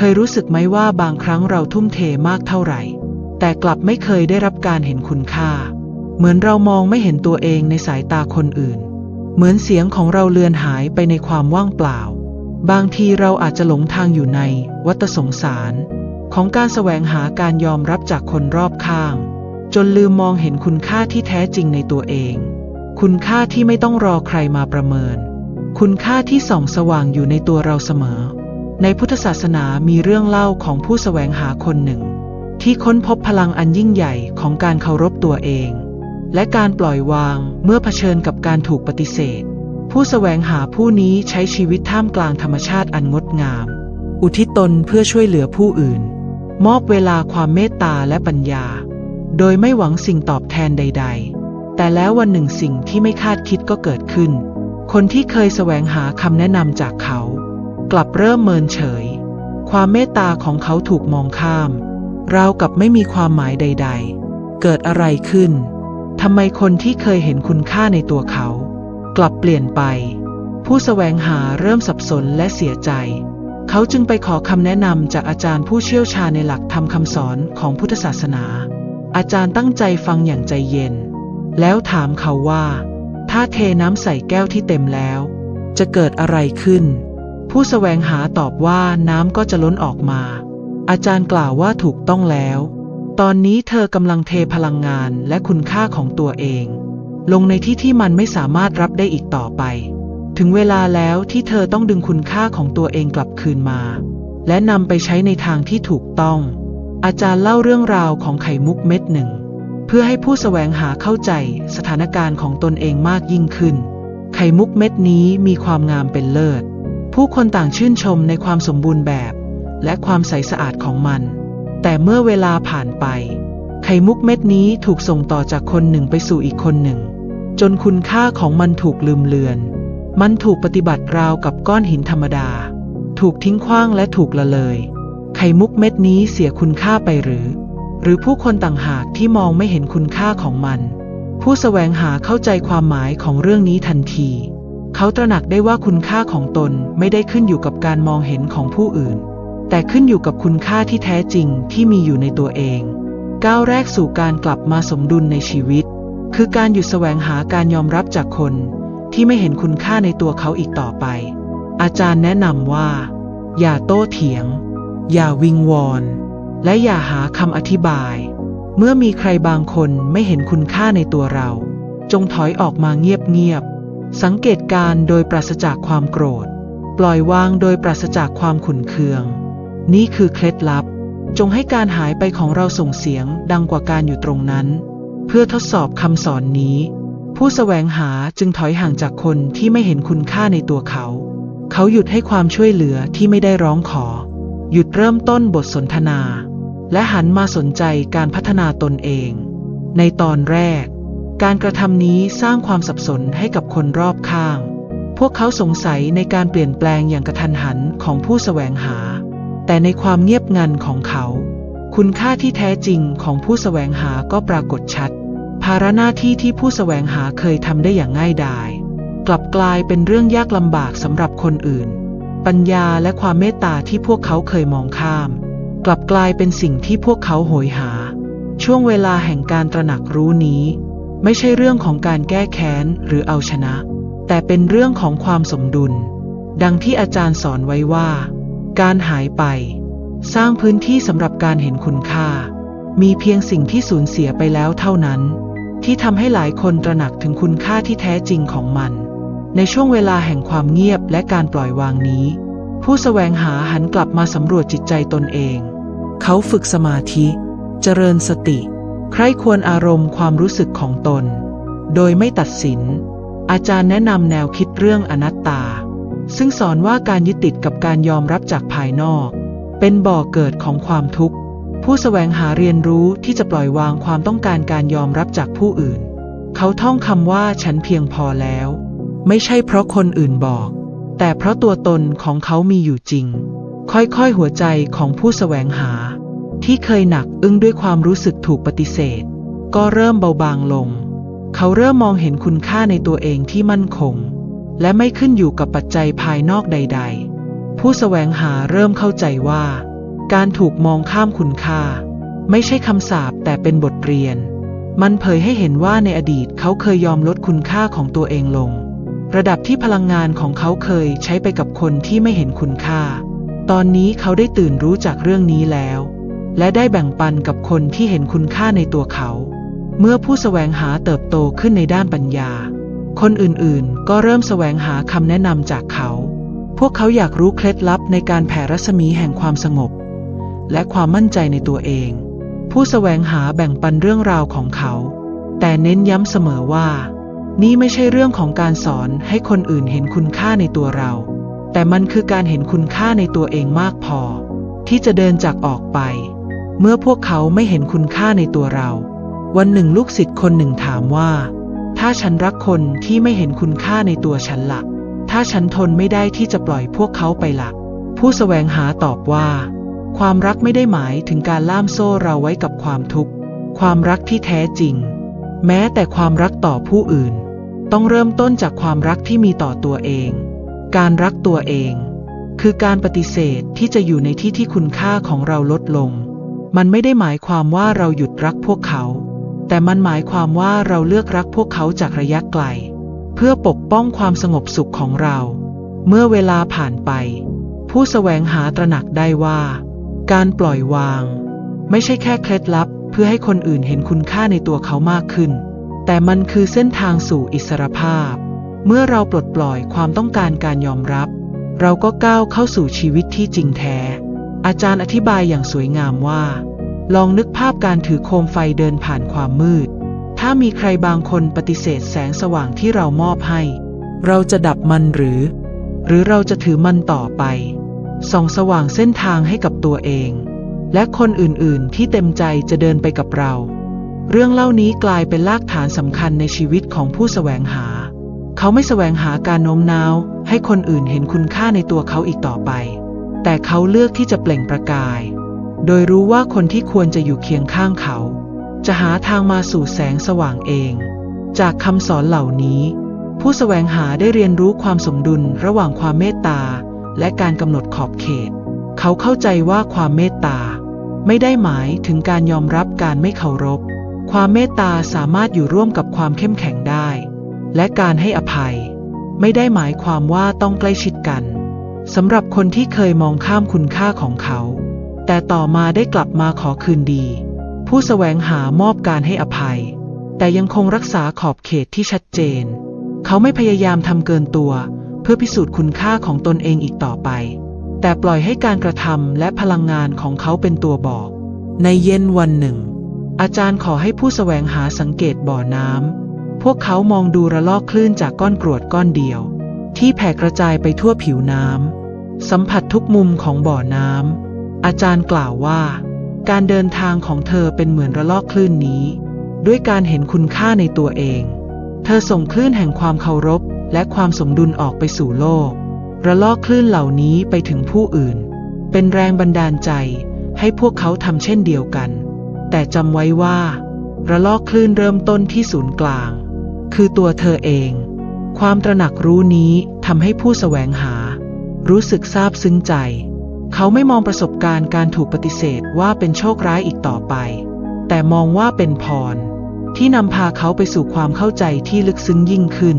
เคยรู้สึกไหมว่าบางครั้งเราทุ่มเทมากเท่าไหร่ แต่กลับไม่เคยได้รับการเห็นคุณค่า เหมือนเรามองไม่เห็นตัวเองในสายตาคนอื่น เหมือนเสียงของเราเลือนหายไปในความว่างเปล่า บางทีเราอาจจะหลงทางอยู่ในวัฏสงสาร ของการแสวงหาการยอมรับจากคนรอบข้าง จนลืมมองเห็นคุณค่าที่แท้จริงในตัวเอง คุณค่าที่ไม่ต้องรอใครมาประเมิน คุณค่าที่ส่องสว่างอยู่ในตัวเราเสมอ ในพุทธศาสนามีเรื่องเล่าของผู้แสวงหาคนหนึ่ง ที่ค้นพบพลังอันยิ่งใหญ่ของการเคารพตัวเอง และการปล่อยวางเมื่อเผชิญกับการถูกปฏิเสธ ผู้แสวงหาผู้นี้ใช้ชีวิตท่ามกลางธรรมชาติอันงดงาม อุทิศตนเพื่อช่วยเหลือผู้อื่น มอบเวลาความเมตตาและปัญญา โดยไม่หวังสิ่งตอบแทนใด ๆ แต่แล้ววันหนึ่งสิ่งที่ไม่คาดคิดก็เกิดขึ้น คนที่เคยแสวงหาคำแนะนำจากเขา กลับเริ่มเมินเฉย ความเมตตาของเขาถูกมองข้าม ราวกับไม่มีความหมายใด ๆ เกิดอะไรขึ้นทำไมคนที่เคยเห็นคุณค่าในตัวเขา กลับเปลี่ยนไป ผู้แสวงหาเริ่มสับสนและเสียใจ เขาจึงไปขอคำแนะนำจากอาจารย์ผู้เชี่ยวชาญในหลักธรรมคำสอนของพุทธศาสนา อาจารย์ตั้งใจฟังอย่างใจเย็น แล้วถามเขาว่า ถ้าเทน้ำใส่แก้วที่เต็มแล้ว จะเกิดอะไรขึ้น ผู้แสวงหาตอบว่าน้ำก็จะล้นออกมา อาจารย์กล่าวว่าถูกต้องแล้ว ตอนนี้เธอกำลังเทพลังงานและคุณค่าของตัวเอง ลงในที่ที่มันไม่สามารถรับได้อีกต่อไป ถึงเวลาแล้วที่เธอต้องดึงคุณค่าของตัวเองกลับคืนมา และนำไปใช้ในทางที่ถูกต้อง อาจารย์เล่าเรื่องราวของไข่มุกเม็ดหนึ่ง เพื่อให้ผู้แสวงหาเข้าใจสถานการณ์ของตนเองมากยิ่งขึ้น ไข่มุกเม็ดนี้มีความงามเป็นเลิศ ผู้คนต่างชื่นชมในความสมบูรณ์แบบ และความใสสะอาดของมัน แต่เมื่อเวลาผ่านไป ไข่มุกเม็ดนี้ถูกส่งต่อจากคนหนึ่งไปสู่อีกคนหนึ่ง จนคุณค่าของมันถูกลืมเลือน มันถูกปฏิบัติราวกับก้อนหินธรรมดา ถูกทิ้งขว้างและถูกละเลย ไข่มุกเม็ดนี้เสียคุณค่าไปหรือ หรือผู้คนต่างหากที่มองไม่เห็นคุณค่าของมัน ผู้แสวงหาเข้าใจความหมายของเรื่องนี้ทันที เขาตระหนักได้ว่าคุณค่าของตนไม่ได้ขึ้นอยู่กับการมองเห็นของผู้อื่น แต่ขึ้นอยู่กับคุณค่าที่แท้จริงที่มีอยู่ในตัวเอง ก้าวแรกสู่การกลับมาสมดุลในชีวิต คือการหยุดแสวงหาการยอมรับจากคนที่ไม่เห็นคุณค่าในตัวเขาอีกต่อไป อาจารย์แนะนำว่า อย่าโต้เถียง อย่าวิงวอน และอย่าหาคำอธิบาย เมื่อมีใครบางคนไม่เห็นคุณค่าในตัวเรา จงถอยออกมาเงียบๆ สังเกตการโดยปราศจากความโกรธ ปล่อยวางโดยปราศจากความขุนเคือง นี่คือเคล็ดลับ จงให้การหายไปของเราส่งเสียงดังกว่าการอยู่ตรงนั้น เพื่อทดสอบคำสอนนี้ ผู้แสวงหาจึงถอยห่างจากคนที่ไม่เห็นคุณค่าในตัวเขา เขาหยุดให้ความช่วยเหลือที่ไม่ได้ร้องขอ หยุดเริ่มต้นบทสนทนา และหันมาสนใจการพัฒนาตนเอง ในตอนแรก การกระทำนี้สร้างความสับสนให้กับคนรอบข้าง พวกเขาสงสัยในการเปลี่ยนแปลงอย่างกระทันหันของผู้แสวงหา แต่ในความเงียบงันของเขา คุณค่าที่แท้จริงของผู้แสวงหาก็ปรากฏชัด ภาระหน้าที่ที่ผู้แสวงหาเคยทำได้อย่างง่ายดาย กลับกลายเป็นเรื่องยากลำบากสำหรับคนอื่น ปัญญาและความเมตตาที่พวกเขาเคยมองข้าม กลับกลายเป็นสิ่งที่พวกเขาโหยหา ช่วงเวลาแห่งการตระหนักรู้นี้ ไม่ใช่เรื่องของการแก้แค้นหรือเอาชนะ แต่เป็นเรื่องของความสมดุล ดังที่อาจารย์สอนไว้ว่า การหายไป สร้างพื้นที่สำหรับการเห็นคุณค่า มีเพียงสิ่งที่สูญเสียไปแล้วเท่านั้น ที่ทำให้หลายคนตระหนักถึงคุณค่าที่แท้จริงของมัน ในช่วงเวลาแห่งความเงียบและการปล่อยวางนี้ ผู้แสวงหาหันกลับมาสำรวจจิตใจตนเอง เขาฝึกสมาธิ เจริญสติ ใครควรอารมณ์ความรู้สึกของตน โดยไม่ตัดสิน อาจารย์แนะนำแนวคิดเรื่องอนัตตา ซึ่งสอนว่าการยึดติดกับการยอมรับจากภายนอก เป็นบ่อเกิดของความทุกข์ ผู้แสวงหาเรียนรู้ที่จะปล่อยวางความต้องการการยอมรับจากผู้อื่น เขาท่องคำว่าฉันเพียงพอแล้ว ไม่ใช่เพราะคนอื่นบอก แต่เพราะตัวตนของเขามีอยู่จริง ค่อยๆหัวใจของผู้แสวงหา ที่เคยหนักอึ้งด้วยความรู้สึกถูกปฏิเสธ ก็เริ่มเบาบางลง เขาเริ่มมองเห็นคุณค่าในตัวเองที่มั่นคง และไม่ขึ้นอยู่กับปัจจัยภายนอกใด ๆ ผู้แสวงหาเริ่มเข้าใจว่า การถูกมองข้ามคุณค่า ไม่ใช่คำสาปแต่เป็นบทเรียน มันเผยให้เห็นว่าในอดีตเขาเคยยอมลดคุณค่าของตัวเองลง ระดับที่พลังงานของเขาเคยใช้ไปกับคนที่ไม่เห็นคุณค่า ตอนนี้เขาได้ตื่นรู้จากเรื่องนี้แล้ว และได้แบ่งปันกับคนที่เห็นคุณค่าในตัวเขา เมื่อผู้แสวงหาเติบโตขึ้นในด้านปัญญา คนอื่นๆ ก็เริ่มแสวงหาคำแนะนำจากเขา พวกเขาอยากรู้เคล็ดลับในการแผ่รัศมีแห่งความสงบ และความมั่นใจในตัวเอง ผู้แสวงหาแบ่งปันเรื่องราวของเขา แต่เน้นย้ำเสมอว่า นี่ไม่ใช่เรื่องของการสอนให้คนอื่นเห็นคุณค่าในตัวเรา แต่มันคือการเห็นคุณค่าในตัวเองมากพอ ที่จะเดินจากออกไป เมื่อพวกเขาไม่เห็นคุณค่าในตัวเรา วันหนึ่งลูกศิษย์คนหนึ่งถามว่า ถ้าฉันรักคนที่ไม่เห็นคุณค่าในตัวฉันละ่ะ ถ้าฉันทนไม่ได้ที่จะปล่อยพวกเขาไปละ่ะ ผู้แสวงหาตอบว่า ความรักไม่ได้หมายถึงการล่ามโซ่เราไว้กับความทุกข์ ความรักที่แท้จริง แม้แต่ความรักต่อผู้อื่น ต้องเริ่มต้นจากความรักที่มีต่อตัวเอง การรักตัวเอง คือการปฏิเสธที่จะอยู่ในที่ที่คุณค่าของเราลดลง มันไม่ได้หมายความว่าเราหยุดรักพวกเขา แต่มันหมายความว่าเราเลือกรักพวกเขาจากระยะไกล เพื่อปกป้องความสงบสุขของเรา เมื่อเวลาผ่านไป ผู้แสวงหาตระหนักได้ว่า การปล่อยวาง ไม่ใช่แค่เคล็ดลับเพื่อให้คนอื่นเห็นคุณค่าในตัวเขามากขึ้น แต่มันคือเส้นทางสู่อิสรภาพ เมื่อเราปลดปล่อยความต้องการการยอมรับ เราก็ก้าวเข้าสู่ชีวิตที่จริงแท้ อาจารย์อธิบายอย่างสวยงามว่า ลองนึกภาพการถือโคมไฟเดินผ่านความมืด ถ้ามีใครบางคนปฏิเสธแสงสว่างที่เรามอบให้ เราจะดับมันหรือ หรือเราจะถือมันต่อไป ส่องสว่างเส้นทางให้กับตัวเอง และคนอื่นๆที่เต็มใจจะเดินไปกับเรา เรื่องเล่านี้กลายเป็นรากฐานสำคัญในชีวิตของผู้แสวงหา เขาไม่แสวงหาการโน้มน้าว ให้คนอื่นเห็นคุณค่าในตัวเขาอีกต่อไป แต่เขาเลือกที่จะเปล่งประกาย โดยรู้ว่าคนที่ควรจะอยู่เคียงข้างเขา จะหาทางมาสู่แสงสว่างเอง จากคำสอนเหล่านี้ ผู้แสวงหาได้เรียนรู้ความสมดุลระหว่างความเมตตา และการกำหนดขอบเขต เขาเข้าใจว่าความเมตตา ไม่ได้หมายถึงการยอมรับการไม่เคารพ ความเมตตาสามารถอยู่ร่วมกับความเข้มแข็งได้ และการให้อภัย ไม่ได้หมายความว่าต้องใกล้ชิดกัน สำหรับคนที่เคยมองข้ามคุณค่าของเขา แต่ต่อมาได้กลับมาขอคืนดี ผู้แสวงหามอบการให้อภัย แต่ยังคงรักษาขอบเขตที่ชัดเจน เขาไม่พยายามทำเกินตัว เพื่อพิสูจน์คุณค่าของตนเองอีกต่อไป แต่ปล่อยให้การกระทำและพลังงานของเขาเป็นตัวบอก ในเย็นวันหนึ่ง อาจารย์ขอให้ผู้แสวงหาสังเกตบ่อน้ำพวกเขามองดูระลอกคลื่นจากก้อนกรวดก้อนเดียว ที่แผ่กระจายไปทั่วผิวน้ำสัมผัสทุกมุมของบ่อน้ำอาจารย์กล่าวว่า การเดินทางของเธอเป็นเหมือนระลอกคลื่นนี้ ด้วยการเห็นคุณค่าในตัวเอง เธอส่งคลื่นแห่งความเคารพและความสมดุลออกไปสู่โลก ระลอกคลื่นเหล่านี้ไปถึงผู้อื่น เป็นแรงบันดาลใจให้พวกเขาทำเช่นเดียวกัน แต่จำไว้ว่า ระลอกคลื่นเริ่มต้นที่ศูนย์กลาง คือตัวเธอเอง ความตระหนักรู้นี้ทำให้ผู้แสวงหา รู้สึกซาบซึ้งใจ เขาไม่มองประสบการณ์การถูกปฏิเสธว่าเป็นโชคร้ายอีกต่อไป แต่มองว่าเป็นพร ที่นำพาเขาไปสู่ความเข้าใจที่ลึกซึ้งยิ่งขึ้น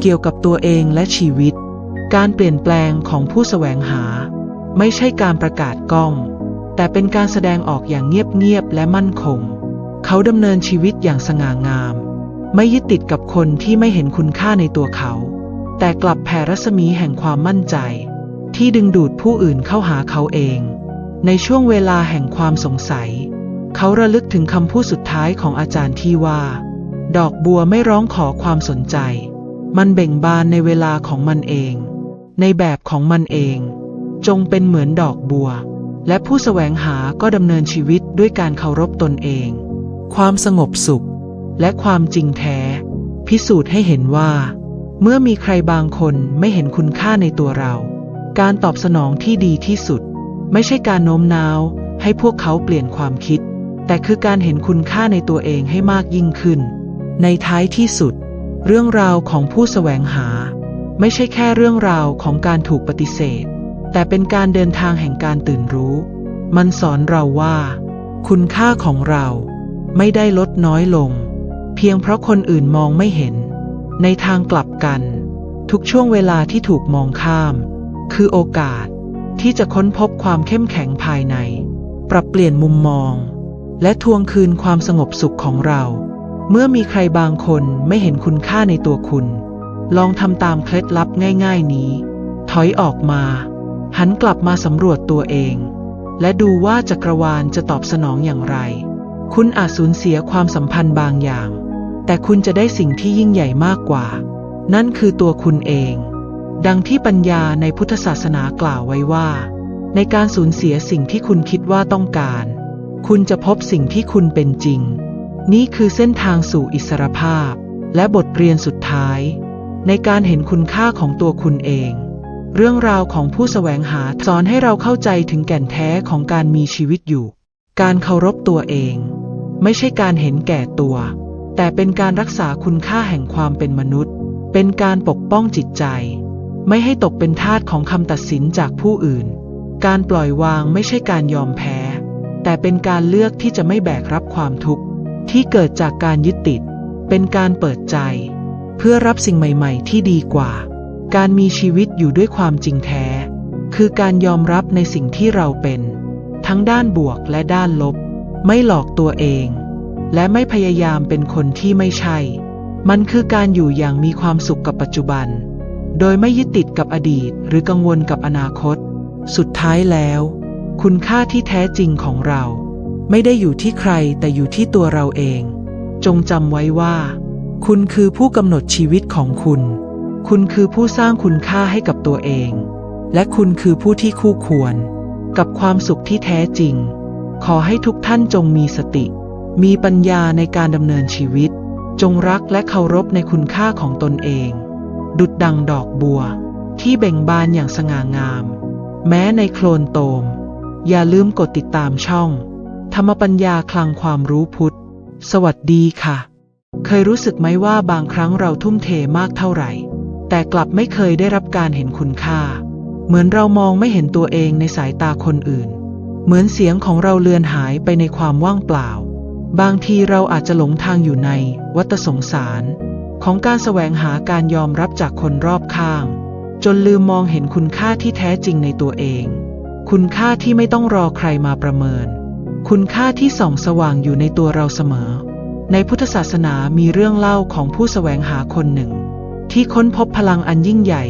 เกี่ยวกับตัวเองและชีวิต การเปลี่ยนแปลงของผู้แสวงหา ไม่ใช่การประกาศกล้อง แต่เป็นการแสดงออกอย่างเงียบๆและมั่นคง เขาดำเนินชีวิตอย่างสง่างาม ไม่ยึดติดกับคนที่ไม่เห็นคุณค่าในตัวเขา แต่กลับแผ่รัศมีแห่งความมั่นใจ ที่ดึงดูดผู้อื่นเข้าหาเขาเอง ในช่วงเวลาแห่งความสงสัย เขาระลึกถึงคำพูดสุดท้ายของอาจารย์ที่ว่า ดอกบัวไม่ร้องขอความสนใจ มันเบ่งบานในเวลาของมันเอง ในแบบของมันเอง จงเป็นเหมือนดอกบัว และผู้แสวงหาก็ดำเนินชีวิตด้วยการเคารพตนเอง ความสงบสุข และความจริงแท้ พิสูจน์ให้เห็นว่า เมื่อมีใครบางคนไม่เห็นคุณค่าในตัวเรา การตอบสนองที่ดีที่สุด ไม่ใช่การโน้มน้าว ให้พวกเขาเปลี่ยนความคิด แต่คือการเห็นคุณค่าในตัวเองให้มากยิ่งขึ้น ในท้ายที่สุด เรื่องราวของผู้แสวงหา ไม่ใช่แค่เรื่องราวของการถูกปฏิเสธ แต่เป็นการเดินทางแห่งการตื่นรู้ มันสอนเราว่า คุณค่าของเราไม่ได้ลดน้อยลง เพียงเพราะคนอื่นมองไม่เห็น ในทางกลับกัน ทุกช่วงเวลาที่ถูกมองข้าม คือโอกาสที่จะค้นพบความเข้มแข็งภายใน ปรับเปลี่ยนมุมมอง และทวงคืนความสงบสุขของเรา เมื่อมีใครบางคนไม่เห็นคุณค่าในตัวคุณ ลองทำตามเคล็ดลับง่าย ๆนี้ ถอยออกมา หันกลับมาสำรวจตัวเอง และดูว่าจักรวาลจะตอบสนองอย่างไร คุณอาจสูญเสียความสัมพันธ์บางอย่าง แต่คุณจะได้สิ่งที่ยิ่งใหญ่มากกว่า นั่นคือตัวคุณเอง ดังที่ปัญญาในพุทธศาสนากล่าวไว้ว่า ในการสูญเสียสิ่งที่คุณคิดว่าต้องการ คุณจะพบสิ่งที่คุณเป็นจริง นี่คือเส้นทางสู่อิสรภาพ และบทเรียนสุดท้าย ในการเห็นคุณค่าของตัวคุณเอง เรื่องราวของผู้แสวงหาสอนให้เราเข้าใจถึงแก่นแท้ของการมีชีวิตอยู่ การเคารพตัวเอง ไม่ใช่การเห็นแก่ตัว แต่เป็นการรักษาคุณค่าแห่งความเป็นมนุษย์ เป็นการปกป้องจิตใจ ไม่ให้ตกเป็นทาสของคำตัดสินจากผู้อื่น การปล่อยวางไม่ใช่การยอมแพ้ แต่เป็นการเลือกที่จะไม่แบกรับความทุกข์ที่เกิดจากการยึดติด เป็นการเปิดใจ เพื่อรับสิ่งใหม่ ๆ ที่ดีกว่า การมีชีวิตอยู่ด้วยความจริงแท้ คือการยอมรับในสิ่งที่เราเป็น ทั้งด้านบวกและด้านลบ ไม่หลอกตัวเอง และไม่พยายามเป็นคนที่ไม่ใช่ มันคือการอยู่อย่างมีความสุขกับปัจจุบัน โดยไม่ยึดติดกับอดีตหรือกังวลกับอนาคต สุดท้ายแล้ว คุณค่าที่แท้จริงของเรา ไม่ได้อยู่ที่ใครแต่อยู่ที่ตัวเราเอง จงจำไว้ว่า คุณคือผู้กำหนดชีวิตของคุณ คุณคือผู้สร้างคุณค่าให้กับตัวเอง และคุณคือผู้ที่คู่ควร กับความสุขที่แท้จริง ขอให้ทุกท่านจงมีสติ มีปัญญาในการดำเนินชีวิต จงรักและเคารพในคุณค่าของตนเอง ดุดดังดอกบัว ที่เบ่งบานอย่างสง่างาม แม้ในโคลนโตม อย่าลืมกดติดตามช่อง ธรรมปัญญาคลังความรู้พุทธ สวัสดีค่ะ เคยรู้สึกไหมว่าบางครั้งเราทุ่มเทมากเท่าไหร่ แต่กลับไม่เคยได้รับการเห็นคุณค่า เหมือนเรามองไม่เห็นตัวเองในสายตาคนอื่น เหมือนเสียงของเราเลือนหายไปในความว่างเปล่า บางทีเราอาจจะหลงทางอยู่ในวัฏสงสาร ของการแสวงหาการยอมรับจากคนรอบข้าง จนลืมมองเห็นคุณค่าที่แท้จริงในตัวเอง คุณค่าที่ไม่ต้องรอใครมาประเมิน คุณค่าที่ส่องสว่างอยู่ในตัวเราเสมอ ในพุทธศาสนามีเรื่องเล่าของผู้แสวงหาคนหนึ่ง ที่ค้นพบพลังอันยิ่งใหญ่